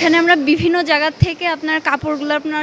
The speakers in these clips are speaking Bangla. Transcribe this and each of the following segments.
এখানে আমরা বিভিন্ন জায়গা থেকে আপনার কাপড়গুলো আপনার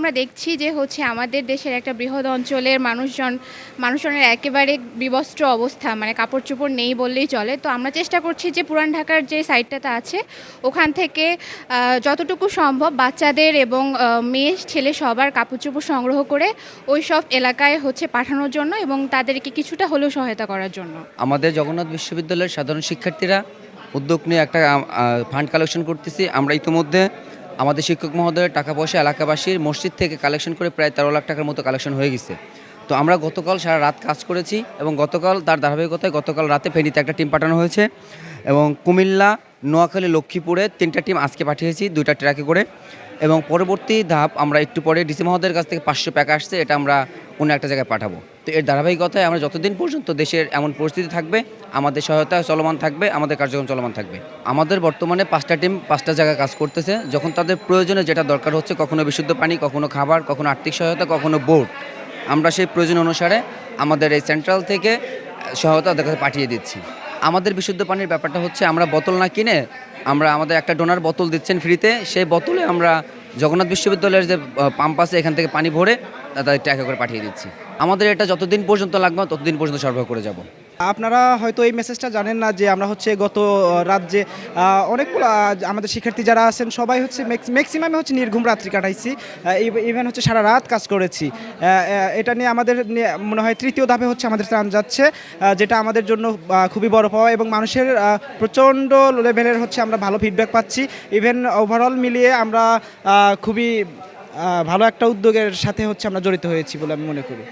আমরা দেখছি যে হচ্ছে আমাদের দেশের একটা বৃহৎ অঞ্চলের মানুষজন, মানুষজনের একেবারে বিবস্ত্র অবস্থা মানে কাপড় চোপড় নেই বললেই চলে। তো আমরা চেষ্টা করছি যে পুরান ঢাকার যে সাইডটাতে আছে, ওখান থেকে যতটুকু সম্ভব বাচ্চাদের এবং মেয়ে, ছেলে সবার কাপড় চোপড় সংগ্রহ করে ওই সব এলাকায় হচ্ছে পাঠানোর জন্য এবং তাদেরকে কিছুটা হলেও সহায়তা করার জন্য। আমাদের জগন্নাথ বিশ্ববিদ্যালয়ের সাধারণ শিক্ষার্থীরা উদ্যোগ নিয়ে একটা ফান্ড কালেকশন করতেছি। আমরা ইতিমধ্যে আমাদের শিক্ষক মহোদয়ের টাকা পয়সা এলাকাবাসীর মসজিদ থেকে কালেকশন করে প্রায় তেরো লাখ টাকার মতো কালেকশন হয়ে গেছে। তো আমরা গতকাল সারা রাত কাজ করেছি এবং গতকাল তার ধারাবাহিকতায় গতকাল রাতে ফেনীতে একটা টিম পাঠানো হয়েছে এবং কুমিল্লা, নোয়াখালী, লক্ষ্মীপুরে তিনটা টিম আজকে পাঠিয়েছি, দুইটা ট্র্যাকে করে। এবং পরবর্তী ধাপ আমরা একটু পরে ডিসি মহোদয়ের কাছ থেকে পাঁচশো প্যাক আসছে, এটা আমরা অন্য একটা জায়গায় পাঠাবো। তো এর ধারাবাহিকতায় আমরা যতদিন পর্যন্ত দেশের এমন পরিস্থিতি থাকবে, আমাদের সহায়তা চলমান থাকবে, আমাদের কার্যক্রম চলমান থাকবে। আমাদের বর্তমানে পাঁচটা টিম পাঁচটা জায়গায় কাজ করতেছে, যখন তাদের প্রয়োজনে যেটা দরকার হচ্ছে, কখনো বিশুদ্ধ পানি, কখনো খাবার, কখনো আর্থিক সহায়তা, কখনো বোর্ড আমরা সেই প্রয়োজন অনুসারে আমাদের এই সেন্ট্রাল থেকে সহায়তা তাদের পাঠিয়ে দিচ্ছি। আমাদের বিশুদ্ধ পানির ব্যাপারটা হচ্ছে আমরা বোতল না কিনে আমরা আমাদের একটা ডোনার বোতল দিচ্ছেন ফ্রিতে সেই বোতলে আমরা জগন্নাথ বিশ্ববিদ্যালয়ের যে পাম্প আছে, এখান থেকে পানি ভরে তাদের ট্যাকে করে পাঠিয়ে দিচ্ছি। আমাদের এটা যতদিন পর্যন্ত লাগবে, ততদিন পর্যন্ত সরবরাহ করে যাব। আপনারা হয়তো এই মেসেজটা জানেন না যে আমরা হচ্ছে গত রাত যে অনেকগুলো আমাদের শিক্ষার্থী যারা আছেন, সবাই হচ্ছে ম্যাক্সিমামে হচ্ছে নির্ঘুম রাত্রি কাটাইছি। ইভেন হচ্ছে সারা রাত কাজ করেছি। এটা নিয়ে আমাদের মনে হয় তৃতীয় ধাপে হচ্ছে আমাদের ত্রাণ যাচ্ছে যেটা আমাদের জন্য খুবই বড় পাওয়া এবং মানুষের প্রচণ্ড লেভেলের হচ্ছে আমরা ভালো ফিডব্যাক পাচ্ছি। ইভেন ওভারঅল মিলিয়ে আমরা খুবই ভালো একটা উদ্যোগের সাথে হচ্ছে আমরা জড়িত হয়েছি বলে আমি মনে করি।